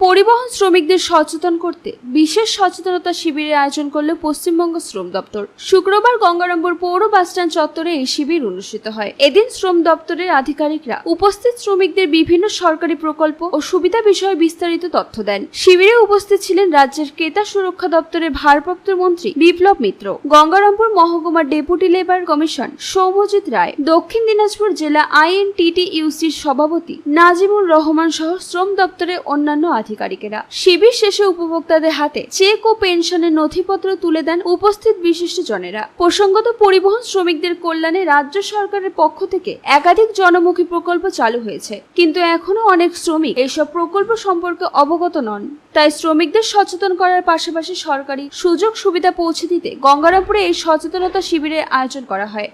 পরিবহন শ্রমিকদের সচেতন করতে বিশেষ সচেতনতা শিবিরের আয়োজন করল পশ্চিমবঙ্গ শ্রম দপ্তর। শুক্রবার গঙ্গারামপুর পৌর বাসস্ট্যান্ড চত্বরে এই শিবির অনুষ্ঠিত হয়। এদিন শ্রম দপ্তরের আধিকারিকরা উপস্থিত শ্রমিকদের বিভিন্ন সরকারি প্রকল্প ও সুবিধা বিষয়ে বিস্তারিত তথ্য দেন। শিবিরে উপস্থিত ছিলেন রাজ্যের ক্রেতা সুরক্ষা দপ্তরের ভারপ্রাপ্ত মন্ত্রী বিপ্লব মিত্র, গঙ্গারামপুর মহকুমার deputy labour commission Soumajit Roy, Dakshin Dinajpur জেলা আইএনটিটি ইউসির সভাপতি নাজিমুর রহমান সহ শ্রম দপ্তরের অন্যান্য আধিকারিকেরা। শিবির শেষে উপভোক্তাদের হাতে চেক ও পেনশনের নথিপত্র তুলে দেন উপস্থিত বিশিষ্ট জনেরা প্রসঙ্গত পরিবহন শ্রমিকদের কল্যাণে রাজ্য সরকারের পক্ষ থেকে একাধিক জনমুখী প্রকল্প চালু হয়েছে। কিন্তু এখনও অনেক শ্রমিক এইসব প্রকল্প সম্পর্কে অবগত নন। তাই শ্রমিকদের সচেতন করার পাশাপাশি সরকারি সুযোগ সুবিধা পৌঁছে দিতে গঙ্গারামপুরে এই সচেতনতা শিবিরের আয়োজন করা হয়।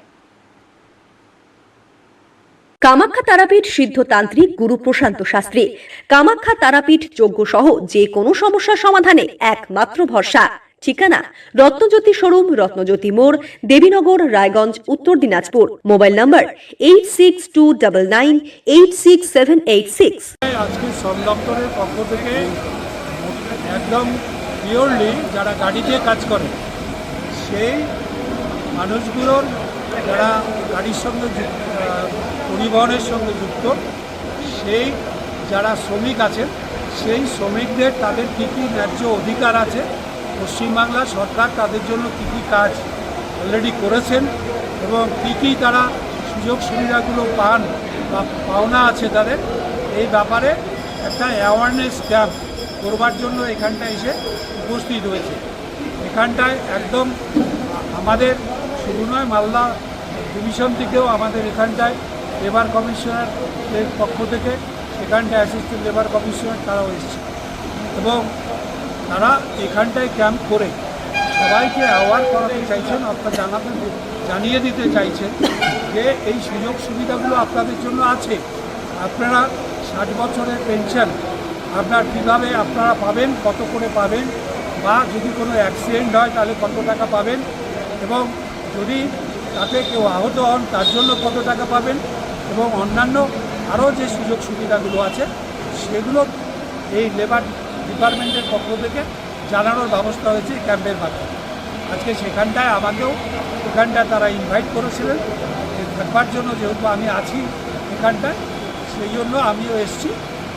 কামাখ্যা তারাপীঠ সিদ্ধতান্ত্রিক গুরু প্রশান্ত শাস্ত্রী। কামাখ্যা তারাপীঠ যজ্ঞ সহ যে কোনো সমস্যার সমাধানে একমাত্র ভরসা। ঠিকানা, রত্নজ্যোতি শোরুম, রত্নজ্যোতি মোড়, Debinagar, Raiganj, Uttar Dinajpur. Mobile number eight six two double nine eight six seven eight six আজকে দপ্তরের পক্ষ থেকে একদম পিওরলি যারা গাড়িতে কাজ করে, সেই মানুষগুলোর যারা গাড়ির সঙ্গে পরিবহনের সঙ্গে যুক্ত, সেই যারা শ্রমিক আছেন, সেই শ্রমিকদের তাদের কী কী ন্যায্য অধিকার আছে? পশ্চিমবাংলা সরকার তাদের জন্য কী কী কাজ অলরেডি করেছেন এবং কী কী তারা সুযোগ সুবিধাগুলো পান বা পাওনা আছে তাদের? এই ব্যাপারে একটা অ্যাওয়ারনেস ক্যাম্প করবার জন্য এখানটায় এসে উপস্থিত হয়েছে। এখানটায় একদম আমাদের শুধু নয়, মালদা ডিভিশন থেকেও আমাদের এখানটায় লেবার কমিশনারের পক্ষ থেকে এখানটায় অ্যাসিস্ট্যান্ট লেবার কমিশনার তারাও এসেছে। এবং তারা এখানটায় ক্যাম্প করে সবাইকে অ্যাওয়ার করাতে চাইছেন, আপনারা জানাতে, জানিয়ে দিতে চাইছেন যে এই সুযোগ সুবিধাগুলো আপনাদের জন্য আছে। আপনারা ষাট বছরের পেনশন আপনার কীভাবে আপনারা পাবেন, কত করে পাবেন, বা যদি কোনো অ্যাক্সিডেন্ট হয় তাহলে কত টাকা পাবেন, এবং যদি তাতে কেউ আহত হন, তার জন্য কত টাকা পাবেন? এবং অন্যান্য আরও যে সুযোগ সুবিধাগুলো আছে, সেগুলো এই লেবার ডিপার্টমেন্টের পক্ষ থেকে জানানোর ব্যবস্থা হয়েছে ক্যাম্পের মাধ্যমে। আজকে সেখানটায় আমাকেও এখানটায় তারা ইনভাইট করেছিলেন। থাকবার জন্য যেহেতু আমি আছি এখানটায়, সেই জন্য আমিও এসেছি।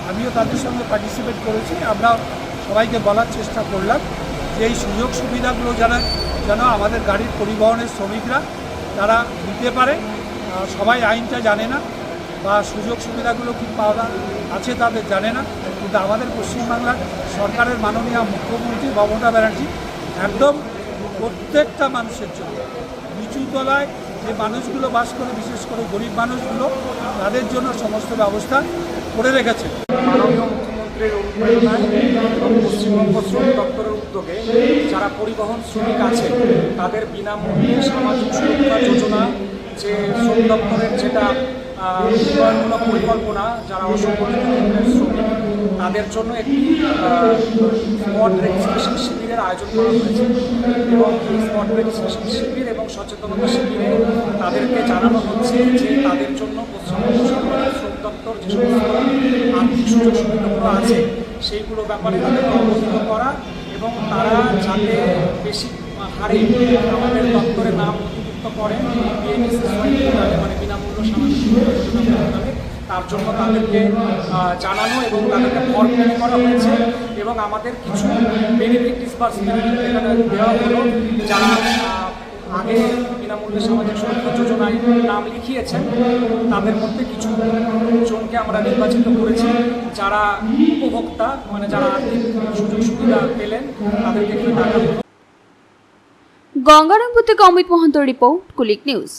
আমিও তাদের সঙ্গে পার্টিসিপেট করেছি। আমরা সবাইকে বলার চেষ্টা করলাম যে এই সুযোগ সুবিধাগুলো যারা যেন আমাদের গাড়ির পরিবহনের শ্রমিকরা তারা নিতে পারে। সবাই আইনটা জানে না বা সুযোগ সুবিধাগুলো কী পাওয়া আছে তাদের জানে না। কিন্তু আমাদের পশ্চিমবাংলার সরকারের মাননীয় মুখ্যমন্ত্রী মমতা ব্যানার্জি একদম প্রত্যেকটা মানুষের জন্য নিচু তলায় যে মানুষগুলো বাস করে, বিশেষ করে গরিব মানুষগুলো, তাদের জন্য সমস্ত ব্যবস্থা করে রেখেছে। মাননীয় মুখ্যমন্ত্রীর এবং পশ্চিমবঙ্গ শ্রম দপ্তরের উদ্যোগে পরিবহন শ্রমিক আছে, তাদের বিনামূল্যে সামাজিক সুরক্ষা যোজনা, যে শ্রম দপ্তরের যেটা উন্নয়নমূলক পরিকল্পনা, যারা অসংগঠিত শ্রমিক, তাদের জন্য একটি স্পট রেজিস্ট্রেশন শিবিরের আয়োজন করা হয়েছে। এবং এই স্পট রেজিস্ট্রেশন শিবির এবং সচেতনতা শিবিরে তাদেরকে জানানো হচ্ছে যে তাদের জন্য সরকারের শ্রম দপ্তর যে সমস্ত আর্থিক সুযোগ সুবিধাগুলো আছে, সেইগুলো ব্যাপারে তাদেরকে অবহিত করা এবং তারা যাতে বেশি হারে আমাদের দপ্তরে নাম নথিভুক্ত বিএনএসি মানে বিনামূল্য সামাজিক তার জন্য তাদেরকে জানানো এবং তাদেরকে ফর্ম ফিল করা হয়েছে এবং আমাদের কিছু বেনিফিট ডিসবার্সমেন্ট দেওয়া হলো, যারা আগে বিনামূল্যে সামাজিক সুরক্ষা যোজনায় নাম লিখিয়েছেন। তাদের মধ্যে কিছু জনকে আমরা নির্বাচিত করেছি। যারা উপভোক্তা মানে যারা আর্থিক সুযোগ সুবিধা পেলেন, তাদেরকে টাকা গঙ্গারামপুর থেকে অমিত মহন্ত রিপোর্ট, কুলিক নিউজ।